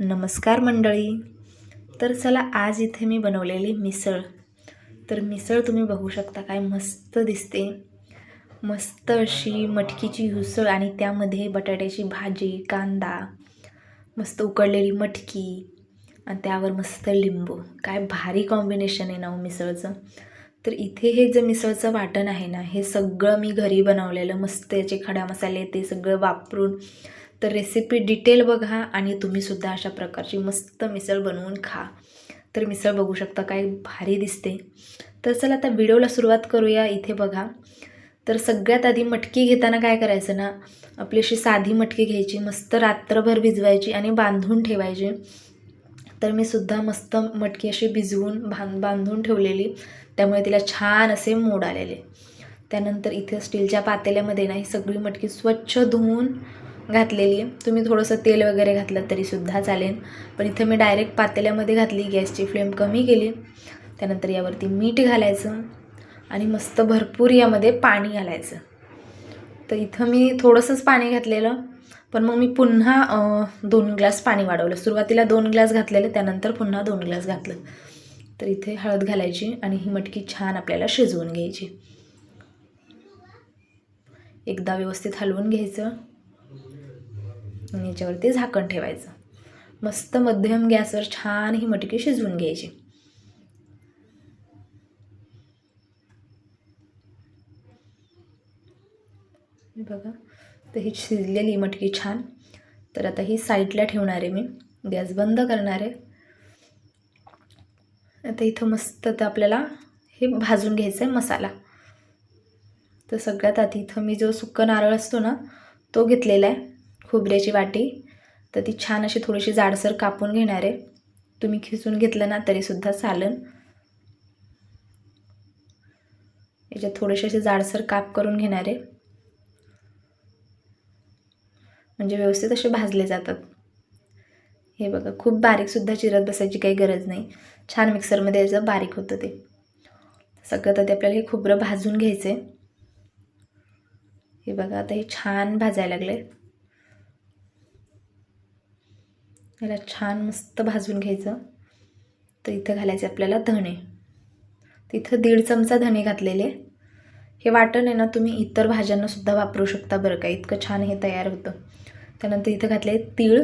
नमस्कार मंडळी. तर चला आज इथे मी बनवलेली मिसळ. तर मिसळ तुम्ही बघू शकता काय मस्त दिसते. मस्त अशी मटकीची उसळ आणि त्यामध्ये बटाट्याची भाजी कांदा मस्त उकडलेली मटकी आणि त्यावर मस्त लिंबू. काय भारी कॉम्बिनेशन आहे ना हो मिसळचं. तर इथे हे जे मिसळचं वाटण आहे ना हे सगळं मी घरी बनवलेलं. मस्त याचे खडा मसाले ते सगळं वापरून तर रेसिपी डिटेल बघा आणि तुम्हीसुद्धा अशा प्रकारची मस्त मिसळ बनवून खा. तर मिसळ बघू शकता काय भारी दिसते. तर चला आता व्हिडिओला सुरुवात करूया. इथे बघा. तर सगळ्यात आधी मटकी घेताना काय करायचं ना? आपली अशी साधी मटकी घ्यायची मस्त रात्रभर भिजवायची आणि बांधून ठेवायची. तर मी सुद्धा मस्त मटकी अशी भिजवून बांध बांधून ठेवलेली. त्यामुळे तिला छान असे मोड आलेले. त्यानंतर इथे स्टीलच्या पातेल्यामध्ये ना ही सगळी मटकी स्वच्छ धुवून घातलेली तुम्ही थोडंसं तेल वगैरे घातलं तरीसुद्धा चालेल. पण इथं मी डायरेक्ट पातेल्यामध्ये घातली गॅसची फ्लेम कमी केली. त्यानंतर यावरती मीठ घालायचं आणि मस्त भरपूर यामध्ये पाणी घालायचं. तर इथं मी थोडंसंच पाणी घातलेलं. पण मग मी पुन्हा दोन ग्लास पाणी वाढवलं. सुरुवातीला दोन ग्लास घातलेलं त्यानंतर पुन्हा दोन ग्लास घातलं. तर इथे हळद घालायची आणि ही मटकी छान आपल्याला शिजवून घ्यायची. एकदा व्यवस्थित हलवून घ्यायचं. आणि याच्यावरती झाकण ठेवायचं. मस्त मध्यम गॅसवर छान ही मटकी शिजवून घ्यायची. बघा तर ही शिजलेली मटकी छान. तर आता ही साईडला ठेवणार आहे मी. गॅस बंद करणार आहे. आता इथं मस्त तर आपल्याला हे भाजून घ्यायचं आहे मसाला. तर सगळ्यात आधी इथं मी जो सुक्क नारळ असतो ना तो घेतलेला आहे. खोबऱ्याची वाटी तर ती छान अशी थोडीशी जाडसर कापून घेणार आहे. तुम्ही खिसून घेतलं ना तरीसुद्धा चालन. याच्यात थोडेसे असे जाडसर काप करून घेणार आहे. म्हणजे व्यवस्थित असे भाजले जातात. हे बघा खूप बारीकसुद्धा चिरत बसायची काही गरज नाही. छान मिक्सरमध्ये याचं बारीक होतं ते. सगळ्यात आधी आपल्याला हे खोबरं भाजून घ्यायचं आहे हे बघा आता हे छान भाजायला लागले याला छान मस्त भाजून घ्यायचं. तर इथं घालायचे आपल्याला धणे. तिथं दीड चमचा धणे घातलेले. हे वाटण आहे ना तुम्ही इतर भाज्यांनासुद्धा वापरू शकता बरं का. इतकं छान हे तयार होतं. त्यानंतर इथं घातले तीळ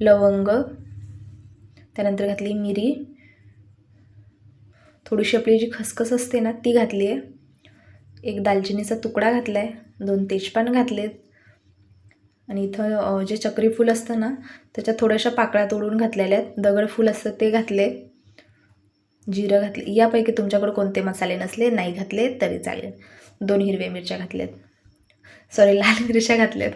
लवंग त्यानंतर घातली मिरी. थोडीशी आपली जी खसखस असते ना ती घातली आहे एक दालचिनीचा तुकडा घातला आहे दोन तेजपान घातलेत. आणि इथं जे चक्रीफूल असतं ना त्याच्यात थोड्याशा पाकळ्या तोडून घातलेल्या आहेत. दगडफूल असतं ते घातले. जिरं घातले. यापैकी तुमच्याकडे कोणते मसाले नसले नाही घातले तरी चालेल. दोन हिरव्या मिरच्या घातल्यात. सॉरी लाल मिरच्या घातल्यात.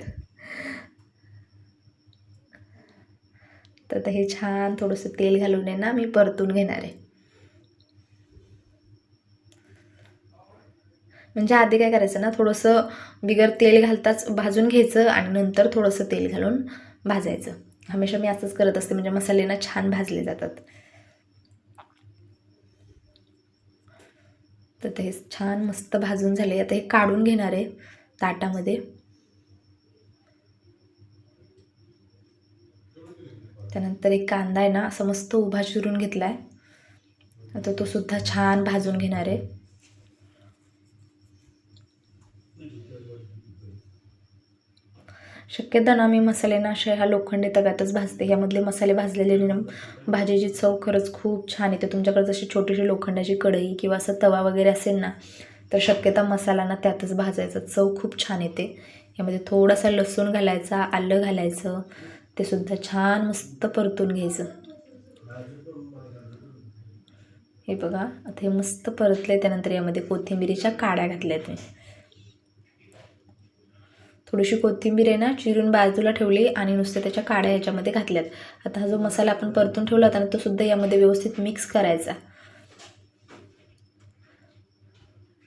तर आता हे छान थोडंसं तेल घालून आहे ना मी परतून घेणार आहे. म्हणजे आधी काय करायचं ना थोडंसं बिगर तेल घालताच भाजून घ्यायचं आणि नंतर थोडंसं तेल घालून भाजायचं. हमेशा मी असंच करत असते म्हणजे मसाले ना छान भाजले जातात. तर ते छान मस्त भाजून झाले. आता हे काढून घेणार आहे ताटामध्ये. त्यानंतर एक कांदा आहे ना असं मस्त उभा चिरून घेतला आहे आता तो सुद्धा छान भाजून घेणार आहे. शक्यतो ना मी मसाले ना ह्या लोखंडी तव्यातच भाजते. ह्यामधले मसाले भाजलेले भाजीची चव खरंच खूप छान येते. तुमच्याकडे जशी छोटीशी लोखंडाची कढई किंवा असं तवा वगैरे असेल ना तर शक्यता मसाला ना त्यातच भाजायचा. चव खूप छान येते. यामध्ये थोडासा लसूण घालायचा आलं घालायचं ते सुद्धा छान मस्त परतून घ्यायचं. हे बघा आता हे मस्त परतले त्यानंतर यामध्ये कोथिंबिरीच्या काड्या घातल्यात मी. थोडीशी कोथिंबीर आहे ना चिरून बाजूला ठेवली आणि नुसते त्याच्या काड्या याच्यामध्ये घातल्यात. आता हा जो मसाला आपण परतून ठेवला होता ना तो सुद्धा यामध्ये व्यवस्थित मिक्स करायचा.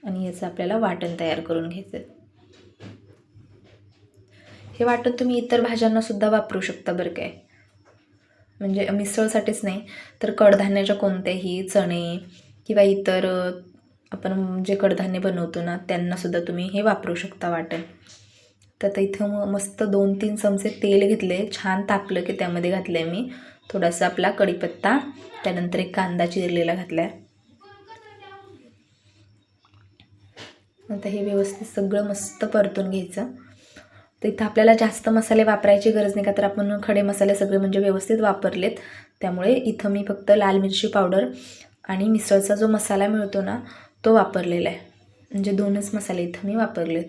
आणि याचं आपल्याला वाटण तयार करून घ्यायचं. हे वाटण तुम्ही इतर भाज्यांनासुद्धा वापरू शकता बरं काय. म्हणजे मिसळसाठीच नाही तर कडधान्याच्या कोणत्याही चणे किंवा इतर आपण जे कडधान्य बनवतो ना त्यांनासुद्धा तुम्ही हे वापरू शकता वाटण. तर आता इथं मग मस्त दोन तीन चमचे तेल घेतले छान तापलं की त्यामध्ये घातलं आहे मी. थोडासा आपला कढीपत्ता त्यानंतर एक कांदा चिरलेला घातला आहे आता हे व्यवस्थित सगळं मस्त परतून घ्यायचं. तर इथं आपल्याला जास्त मसाले वापरायची गरज नाही का तर आपण खडे मसाले सगळे म्हणजे व्यवस्थित वापरलेत. त्यामुळे इथं मी फक्त लाल मिरची पावडर आणि मिसळचा जो मसाला मिळतो ना तो वापरलेला आहे. म्हणजे दोनच मसाले इथं मी वापरलेत.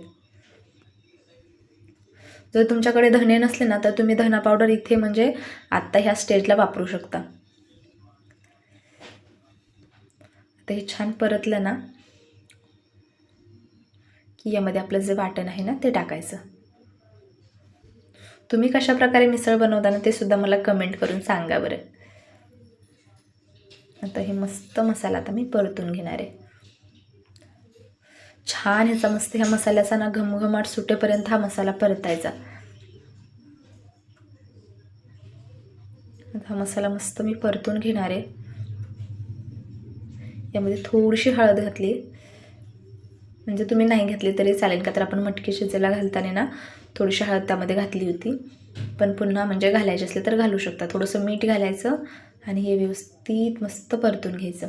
जर तुमच्याकडे धने नसले ना तर तुम्ही धना पावडर इथे म्हणजे आत्ता ह्या स्टेजला वापरू शकता. आता हे छान परतलं ना की यामध्ये आपलं जे वाटण आहे ना ते टाकायचं. तुम्ही कशा प्रकारे मिसळ बनवताना ते सुद्धा मला कमेंट करून सांगा बरं. आता हे मस्त मसाला आता मी परतून घेणार आहे. छान ह्याचा मस्त ह्या मसाल्याचा ना घमघमाट सुटेपर्यंत हा मसाला परतायचा. हा मसाला मस्त मी परतून घेणार आहे. यामध्ये थोडीशी हळद घातली. म्हणजे तुम्ही नाही घातली तरी चालेल का तर आपण मटकी शिजायला घालताना ना थोडीशी हळद त्यामध्ये घातली होती. पण पुन्हा म्हणजे घालायची असले तर घालू शकता. थोडंसं मीठ घालायचं आणि हे व्यवस्थित मस्त परतून घ्यायचं.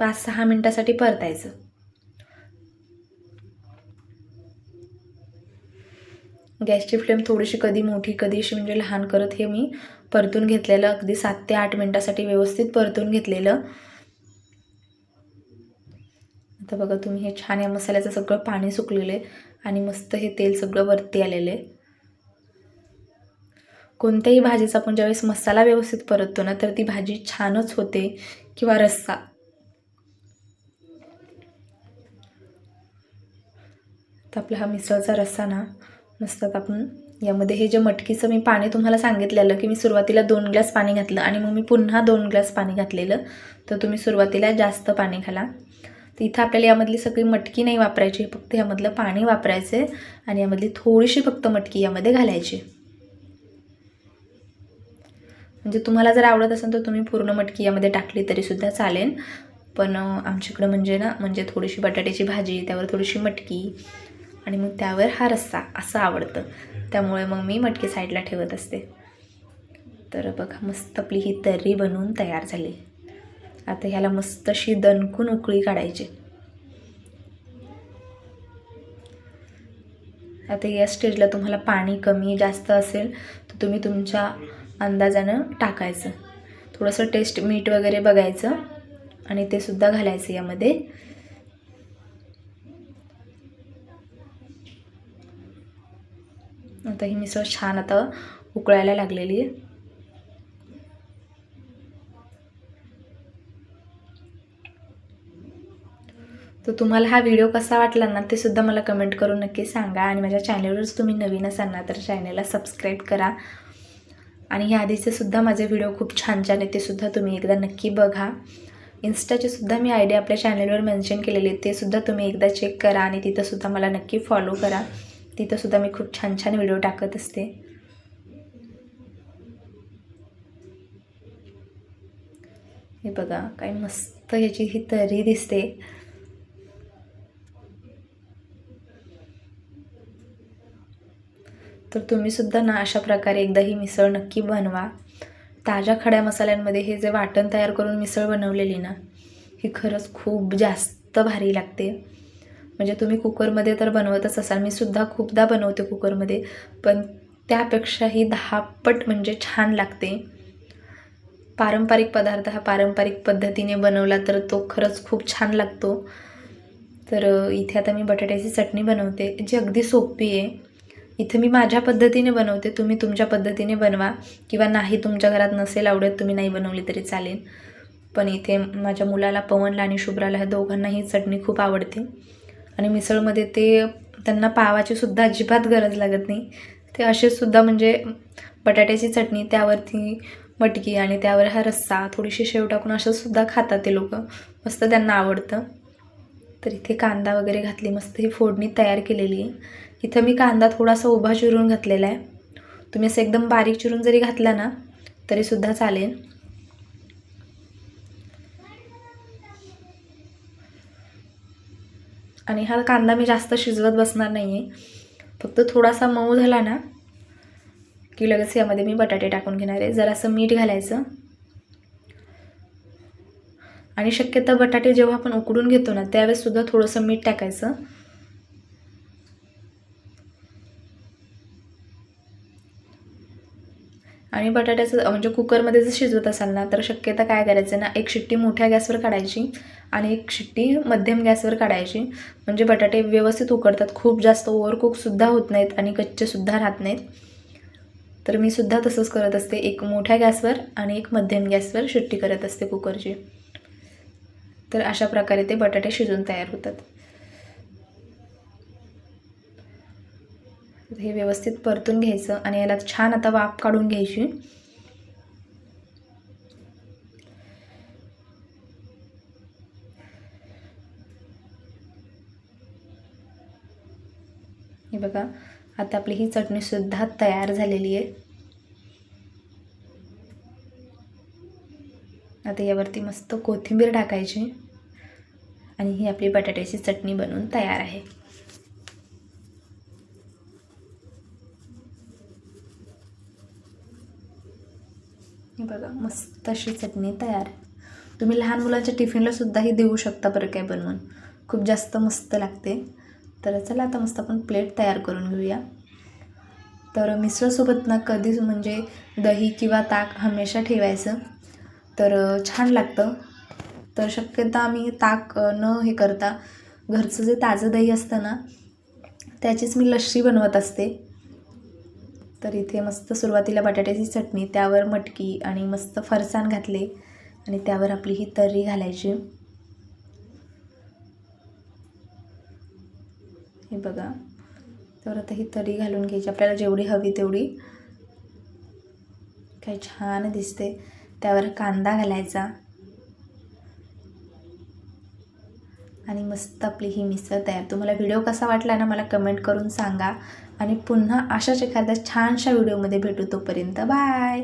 पाच सहा मिनटासाठी परतायचं. गॅसची फ्लेम थोडीशी कधी मोठी कधी अशी म्हणजे लहान करत हे मी परतून घेतलेलं अगदी सात ते आठ मिनटासाठी व्यवस्थित परतून घेतलेलं. आता बघा तुम्ही हे छान या मसाल्याचं सगळं पाणी सुकलेलं आहे आणि मस्त हे तेल सगळं वरती आलेलं आहे. कोणत्याही भाजीचा आपण ज्यावेळेस मसाला व्यवस्थित परततो ना तर ती भाजी छानच होते. किंवा रस्सा. तर आपला हा मिसळचा रस्सा ना मस्त आपण यामध्ये हे जे मटकीचं मी पाणी तुम्हाला सांगितलेलं की मी सुरुवातीला दोन ग्लास पाणी घातलं आणि मग मी पुन्हा दोन ग्लास पाणी घातलेलं तर तुम्ही सुरुवातीला जास्त पाणी घाला. तर इथं आपल्याला यामधली सगळी मटकी नाही वापरायची फक्त यामधलं पाणी वापरायचं आणि यामधली थोडीशी फक्त मटकी यामध्ये घालायची म्हणजे तुम्हाला जर आवडत असेल तर तुम्ही पूर्ण मटकी यामध्ये टाकली तरीसुद्धा चालेल. पण आमच्याकडं म्हणजे ना म्हणजे थोडीशी बटाट्याची भाजी त्यावर थोडीशी मटकी आणि मग त्यावर हा रस्सा असं आवडतं. त्यामुळे मग मी मटकी साईडला ठेवत असते. तर बघा मस्त आपली ही तर्री बनवून तयार झाली. आता ह्याला मस्त अशी दणकून उकळी काढायची. आता या स्टेजला तुम्हाला पाणी कमी जास्त असेल तर तुम्ही तुमच्या अंदाजानं टाकायचं. थोडंसं टेस्ट मीठ वगैरे बघायचं आणि ते सुद्धा घालायचं यामध्ये. आता ही मिसळ छान आता उकळायला लागलेली आहे. तर तुम्हाला हा व्हिडिओ कसा वाटला ना ते सुद्धा मला कमेंट करून नक्की सांगा. आणि माझ्या चॅनलवरच तुम्ही नवीन असाल ना तर चॅनलला सबस्क्राईब करा. आणि ह्या आधीचे सुद्धा माझे व्हिडिओ खूप छान छान आहेत ते सुद्धा तुम्ही एकदा नक्की बघा. इन्स्टाचे सुद्धा मी आय डी आपल्या चॅनलवर मेन्शन केलेले ते सुद्धा तुम्ही एकदा चेक करा आणि तिथंसुद्धा मला नक्की फॉलो करा. तिथंसुद्धा मी खूप छान छान व्हिडिओ टाकत असते. हे बघा काय मस्त याची ही तरी दिसते. तर तुम्हीसुद्धा ना अशा प्रकारे एकदा ही मिसळ नक्की बनवा. ताज्या खड्या मसाल्यांमध्ये हे जे वाटण तयार करून मिसळ बनवलेली ना ही खरंच खूप जास्त भारी लागते. म्हणजे तुम्ही कुकरमध्ये तर बनवतच असाल. मी सुद्धा खूपदा बनवते कुकरमध्ये. पण त्यापेक्षाही दहापट म्हणजे छान लागते. पारंपरिक पदार्थ हा पारंपरिक पद्धतीने बनवला तर तो खरंच खूप छान लागतो. तर इथे आता मी बटाट्याची चटणी बनवते जी अगदी सोपी आहे. इथे मी माझ्या पद्धतीने बनवते तुम्ही तुमच्या पद्धतीने बनवा. किंवा नाही तुमच्या घरात नसेल आवडत तुम्ही नाही बनवली तरी चालेल. पण इथे माझ्या मुलाला पवनला आणि शुभ्राला ह्या दोघांनाही चटणी खूप आवडते. आणि मिसळमध्ये ते त्यांना पावाची सुद्धा अजिबात गरज लागत नाही. ते असे सुद्धा म्हणजे बटाट्याची चटणी त्यावरती मटकी आणि त्यावर हा रस्सा थोडीशी शेव टाकून असंसुद्धा खातात ते लोक. मस्त त्यांना आवडतं. तर इथे कांदा वगैरे घातली मस्त ही फोडणी तयार केलेली आहे. इथं मी कांदा थोडासा उभा चिरून घातलेला आहे. तुम्ही असं एकदम बारीक चिरून जरी घातला ना तरीसुद्धा चालेल. आणि हा कांदा मी जास्त शिजवत बसणार नाही आहे फक्त थोडासा मऊ झाला ना की लगेच यामध्ये मी बटाटे टाकून घेणार आहे. जरासं मीठ घालायचं. आणि शक्यतो बटाटे जेव्हा आपण उकडून घेतो ना त्यावेळेस सुद्धा थोडंसं मीठ टाकायचं. आणि बटाट्याचं म्हणजे कुकरमध्ये जर शिजवत असाल ना तर शक्यता काय करायचं ना एक शिट्टी मोठ्या गॅसवर काढायची आणि एक शिट्टी मध्यम गॅसवर काढायची. म्हणजे बटाटे व्यवस्थित उकडतात खूप जास्त ओव्हरकुकसुद्धा होत नाहीत आणि कच्चेसुद्धा राहत नाहीत. तर मी सुद्धा तसंच करत असते एक मोठ्या गॅसवर आणि एक मध्यम गॅसवर शिट्टी करत असते कुकरची. तर अशा प्रकारे ते बटाटे शिजून तयार होतात. हे व्यवस्थित परतून घ्यायचं आणि याला छान आता वाफ काढून घ्यायची. हे बघा आता आपली ही चटणीसुद्धा तयार झालेली आहे. आता यावरती मस्त कोथिंबीर टाकायची आणि ही आपली बटाट्याची चटणी बनवून तयार आहे. हे बघा मस्त अशी चटणी तयार तुम्ही लहान मुलांच्या टिफिनला सुद्धाही देऊ शकता बरं काय बनवून. खूप जास्त मस्त लागते. तर चला आता मस्त आपण प्लेट तयार करून घेऊया. तर मिसळसोबत ना कधीच म्हणजे दही किंवा ताक हमेशा ठेवायचं. तर छान लागतं. तर शक्यता आम्ही ताक न हे करता घरचं जे ताजं दही असतं ना त्याचीच मी लस्सी बनवत असते. तर इथे मस्त सुरुवातीला बटाट्याची चटणी त्यावर मटकी आणि मस्त फरसाण घातले आणि त्यावर आपली ही तर्री घालायची. हे बघा. तर आता ही तरी घालून घ्यायची. आपल्याला जेवढी हवी तेवढी. काही छान दिसते. त्यावर कांदा घालायचा. आणि मस्त आपली ही मिसळ तयार. तुम्हाला व्हिडिओ कसा वाटला ना मला कमेंट करून सांगा. आणि पुन्हा अशाच एखाद्या छानशा व्हिडिओमध्ये भेटू तोपर्यंत बाय.